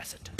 Give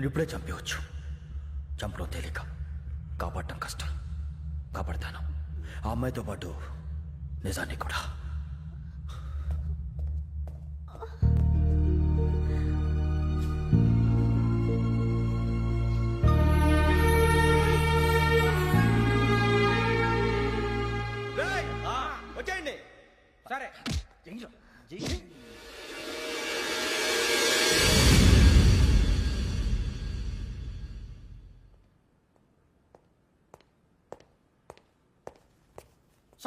నేను ఇప్పుడే చంపేవచ్చు చంపడం తేలిక. కాపాడటం కష్టం. కాపాడతాను. ఆ అమ్మాయితో పాటు నిజాన్ని కూడా.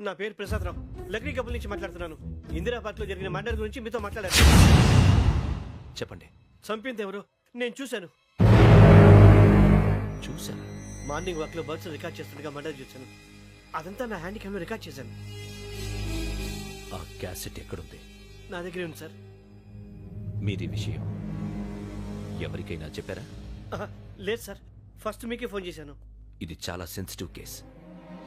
నా పేరు ప్రసాదరావు లక్రీ కపుల్ నుంచి మాట్లాడుతున్నాను. ఇందిరా పార్క్లో జరిగిన మర్డర్ గురించి మీతో మాట్లాడారు చెప్పండి. చంపింది ఎవరు? నేను చూశాను. చూసా మార్నింగ్ వాక్లో బర్డ్స్ రికార్డ్ చేస్తుండగా మర్డర్ చూశాను. అదంతా నా హ్యాండ్ క్యామ్ రికార్డ్ చేశాను. ఆ క్యాసెట్ ఎక్కడుంది? నా దగ్గరే ఉంది సార్. మీది విషయం. ఎవరికైనా చెప్పారా? ఆహా, లేదు సార్. ఫస్ట్ మీకే ఫోన్ చేశాను. ఇది చాలా సెన్సిటివ్ కేస్.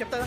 చెప్తారా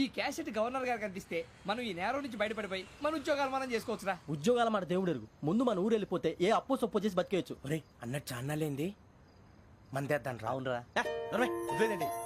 ఈ క్యాసెట్ గవర్నర్ గారు కనిపిస్తే మనం ఈ నేరం నుంచి బయటపడిపోయి మన ఉద్యోగాలు మనం చేసుకోవచ్చురా. ఉద్యోగాల మాట దేవుడు ఎరుగు. ముందు మన ఊరు వెళ్ళిపోతే ఏ అప్పు సొప్పు చేసి బతికేయచ్చు. ఒరే అన్నట్టు చాన్నాలేంది? మందేద్దాను రా. అవునరా వదిలేదండి ఓ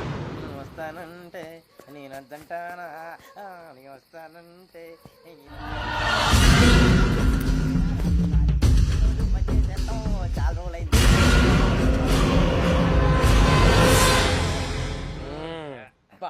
వస్తానంటే నేనంటానా వస్తానంటే చాలా రోజులైంది. బా,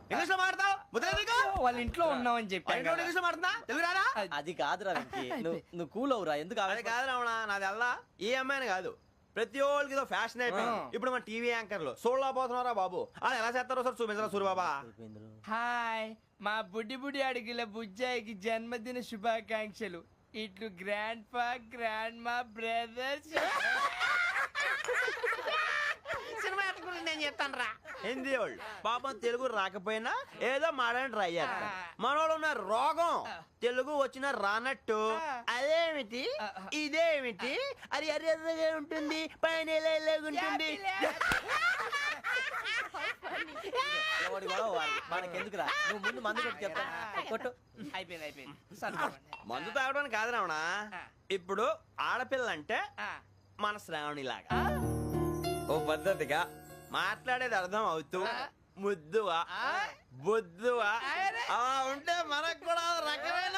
ఇంగ్లీష్లో మాడతావు ముద్ర నీకు వాళ్ళ ఇంట్లో ఉన్నామని చెప్పాను పైన ఇంగ్లీష్లో మాడుతున్నా తెలుగు అది కాదురా వెంకీ. నువ్వు నువ్వు కూల్ అవురా ఎందుకు అది కాదు రావణ నాది అల్లా. ఈ అమ్మాయిని కాదు. ప్రతి ఒక్కరికి ఇదో ఫ్యాషన్ అయిపోయింది. ఆ. ఇప్పుడు మన టీవీ యాంకర్లు. సోళ్ళ పోతున్నారా బాబు. అది ఎలా చేస్తారో సార్ చూపించరా సూరిబాబా హాయ్. మా బుడ్డి బుడి అడిగిల బుజ్జాయికి జన్మదిన శుభాకాంక్షలు. ఇట్లు గ్రాండ్ ఫా గ్రాండ్ మా బ్రదర్స్. నేను చెప్తాను రా. హిందీ వాళ్ళు పాపం తెలుగు రాకపోయినా ఏదో మాడని ట్రై చేస్తారు. మనోళ్ళు ఉన్న రోగం తెలుగు వచ్చిన రానట్టు. అదేమిటి? ఇదేమిటి? అది ఎర్రగా ఉంటుంది. పైన ఉంటుంది. నువ్వు ముందు మందు కొట్టి చెప్తా. కొట్టు. అయిపోయింది అయిపోయింది. సంతోషం. మందు తాగడానికి కాదు రావణ. ఇప్పుడు ఆడపిల్ల అంటే మన శ్రావణి లాగా ఓ పద్ధతిగా మాట్లాడేది అర్థం అవుతూ ముద్దువా బుద్ధువా అలా ఉంటే మనకు కూడా రకమైన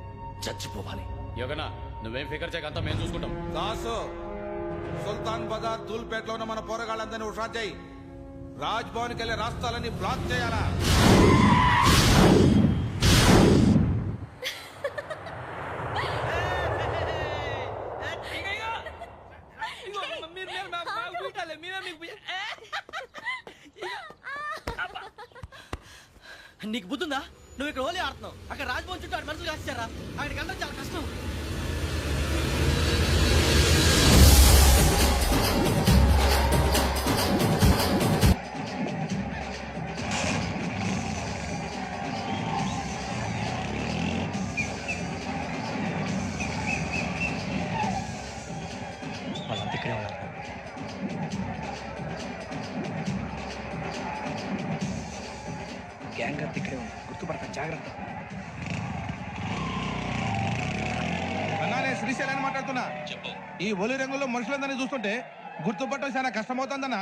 చచ్చిపోవాలి. యోగనా నువ్వేం ఫికర్ చేయక అంతా మేము చూసుకుంటాం. దాసు సుల్తాన్ బజార్ దూల్పేటలో ఉన్న మన పోరగాళ్ళందరినీ హుషారు చేయి. రాజ్ భవన్కి వెళ్ళే రాష్ట్రాలన్నీ బ్లాక్ చేయాలా? నీకు బుద్ధుందా? నువ్వు ఇక్కడ హోలీ ఆడుతున్నావు. అక్కడ రాజ్భవన్ చుట్టూ ఆడు మనుషులు కాస్తారా అక్కడికి అందరూ చాలా కష్టం. మాట్లాడుతున్నా. ఈ ఒలి రంగులో మనుషులందరినీ చూస్తుంటే గుర్తుపట్టడం చాలా కష్టమవుతుందన్నా.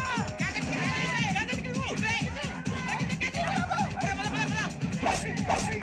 Hey!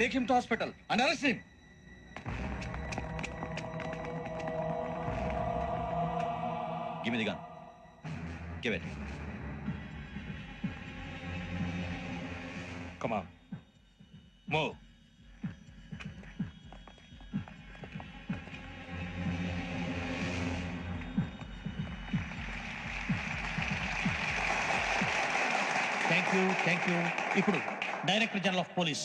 Take him to hospital and arrest him give me the gun give it come on move thank you thank you ఇప్పుడు director general of police.